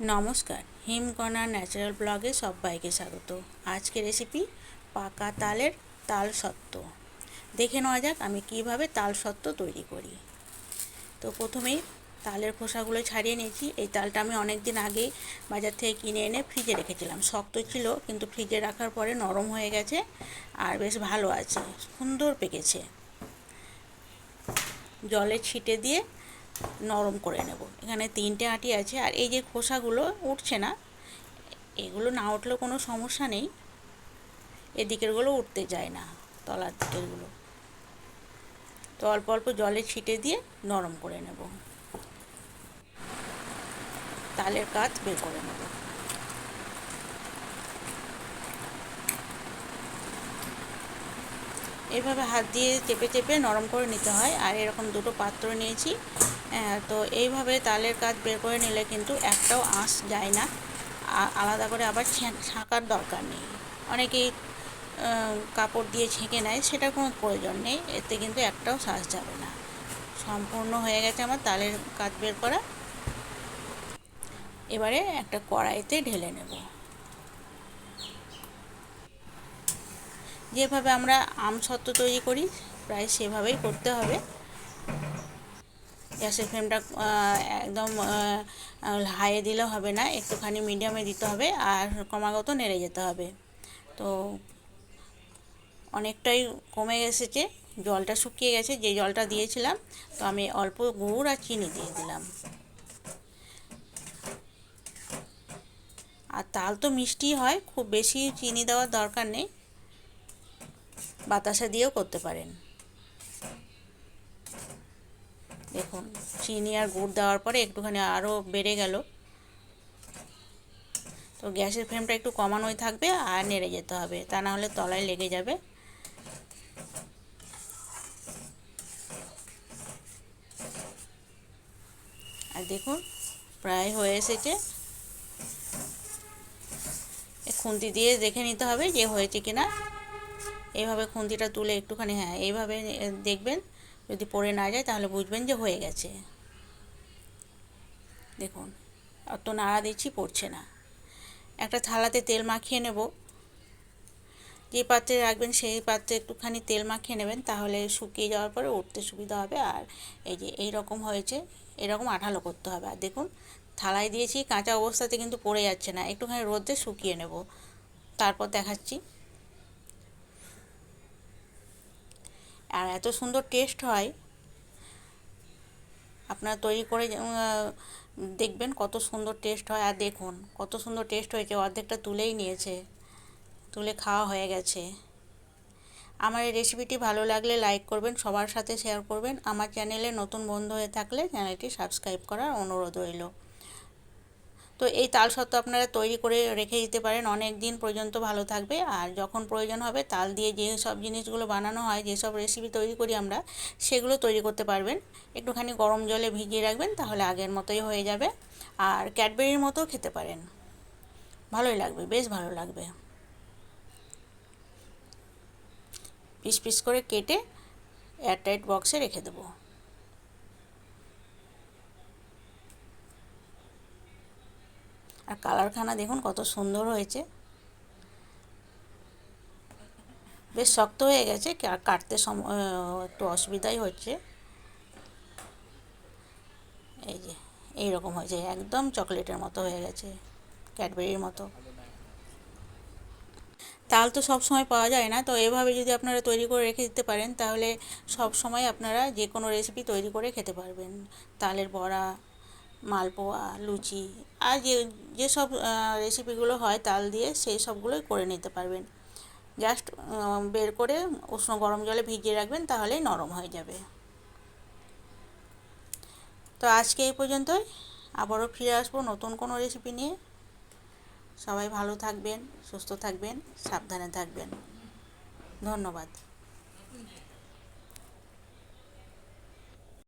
নমস্কার, হিমকণা ন্যাচারাল ব্লগে সবাইকে স্বাগত। আজকে রেসিপি পাকা তালের তাল সত্ত্ব। দেখে নেওয়া যাক আমি কীভাবে তাল সত্ত্ব তৈরি করি। তো প্রথমেই তালের খোসাগুলো ছাড়িয়ে নিয়েছি। এই তালটা আমি অনেক দিন আগেই বাজার থেকে কিনে এনে ফ্রিজে রেখেছিলাম। শক্ত ছিল, কিন্তু ফ্রিজে রাখার পরে নরম হয়ে গেছে আর বেশ ভালো আছে, সুন্দর পেকেছে। জলে ছিটে দিয়ে নরম করে নেব। এখানে তিনটে আটি আছে আর এই যে খোসাগুলো উঠছে না, এগুলো না উঠলেও কোনো সমস্যা নেই। এদিকেরগুলো উঠতে যায় না, তলার দিকেরগুলো। তো অল্প অল্প জলে ছিটে দিয়ে নরম করে নেব। তালের কাত বের করে নেব। এইভাবে হাত দিয়ে চেপে চেপে নরম করে নিতে হয় আর এরকম দুটো পাত্র নিয়েছি। তো এইভাবে তালের কাজ বের করে নিলে কিন্তু একটাও আঁশ যায় না। আলাদা করে আবার ছাঁকার দরকার নেই। অনেকেই কাপড় দিয়ে ছেঁকে নেয়, সেটার কোনো প্রয়োজন নেই, এতে কিন্তু একটাও শ্বাস যাবে না। সম্পূর্ণ হয়ে গেছে আমার তালের কাজ বের করা। এবারে একটা কড়াইতে ঢেলে নেব। যেভাবে আমরা আমসত্ত্ব তৈরি করি, প্রায় সেভাবেই করতে হবে। গ্যাসের ফ্লেমটা একদম হাইয়ে দিলে হবে না, একটুখানি মিডিয়ামে দিতে হবে আর ক্রমাগত নেড়ে যেতে হবে। তো অনেকটাই কমে এসেছে, জলটা শুকিয়ে গেছে, যে জলটা দিয়েছিলাম, তো আমি অল্প গুড় আর চিনি দিয়ে দিলাম। আর তাল তো মিষ্টি হয়, খুব বেশি চিনি দেওয়ার দরকার নেই। বাতাসা দিয়েও করতে পারেন। দেখুন, চিনি আর গুড় দেওয়ার পরে একটুখানি আরও বেড়ে গেল। তো গ্যাসের ফ্লেমটা একটু কমানোই থাকবে আর নেড়ে যেতে হবে, তা না হলে তলায় লেগে যাবে। আর দেখুন, প্রায় হয়ে এসেছে। খুন্তি দিয়ে দেখে নিতে হবে যে হয়েছে কিনা। এইভাবে খুন্তিটা তুলে একটুখানি হ্যাঁ এইভাবে দেখবেন, যদি পড়ে না যায় তাহলে বুঝবেন যে হয়ে গেছে। দেখুন অত নাড়া দিচ্ছি, পড়ছে না। একটা থালাতে তেল মাখিয়ে নেব। যে পাত্রে রাখবেন সেই পাত্রে একটুখানি তেল মাখিয়ে নেবেন, তাহলে শুকিয়ে যাওয়ার পরে উঠতে সুবিধা হবে। আর এই যে এই রকম হয়েছে, এরকম আঠালো করতে হবে। আর দেখুন, থালায় দিয়েছি, কাঁচা অবস্থাতে কিন্তু পড়ে যাচ্ছে না। একটুখানি রোদে শুকিয়ে নেব। তারপর দেখাচ্ছি। আর এত সুন্দর টেস্ট হয়। আপনারা তৈরি করে দেখবেন কত সুন্দর টেস্ট হয়। আর দেখুন, কত সুন্দর টেস্ট হয়েছে। অর্ধেকটা তুলেই নিয়েছে। তুলে খাওয়া হয়ে গেছে। আমার এই রেসিপিটি ভালো লাগলে লাইক করবেন, সবার সাথে শেয়ার করবেন। আমার চ্যানেলে নতুন বন্ধু হয়ে থাকলে চ্যানেলটি সাবস্ক্রাইব করার অনুরোধ রইল। তো এই তাল সত্ত্ব আপনারা তৈরি করে রেখে দিতে পারেন। অনেক দিন পর্যন্ত ভালো থাকবে। আর যখন প্রয়োজন হবে, তাল দিয়ে যে সব জিনিসগুলো বানানো হয় যেসব রেসিপি তৈরি করি আমরা, সেগুলো তৈরি করতে পারবেন। একটুখানি গরম জলে ভিজিয়ে রাখবেন, তাহলে আগের মতোই হয়ে যাবে। আর ক্যাডবেরির মতো খেতে পারেন। ভালোই লাগবে, বেশ ভালো লাগবে। পিস পিস করে কেটে এয়ারটাইট বক্সে রেখে দেবো। আর কালারখানা দেখুন কত সুন্দর হয়েছে। বেশ শক্ত হয়ে গেছে কাটতে সময় একটু অসুবিধাই হচ্ছে। এই যে এই রকম হয়েছে, একদম চকলেটের মতো হয়ে গেছে, ক্যাডবেরির মতো। তাল তো সব সময় পাওয়া যায় না, তো এভাবে যদি আপনারা তৈরি করে রেখে দিতে পারেন, তাহলে সব সময় আপনারা যে কোনো রেসিপি তৈরি করে খেতে পারবেন। তালের বড়া মালপোয়া, লুচি আর যে, যেসব রেসিপিগুলো হয় তাল দিয়ে সেই সবগুলোই করে নিতে পারবেন। জাস্ট বের করে উষ্ণ গরম জলে ভিজিয়ে রাখবেন তাহলেই নরম হয়ে যাবে। তো আজকে এই পর্যন্তই। আবারও ফিরে আসব নতুন কোনো রেসিপি নিয়ে। সবাই ভালো থাকবেন, সুস্থ থাকবেন, সাবধানে থাকবেন। ধন্যবাদ।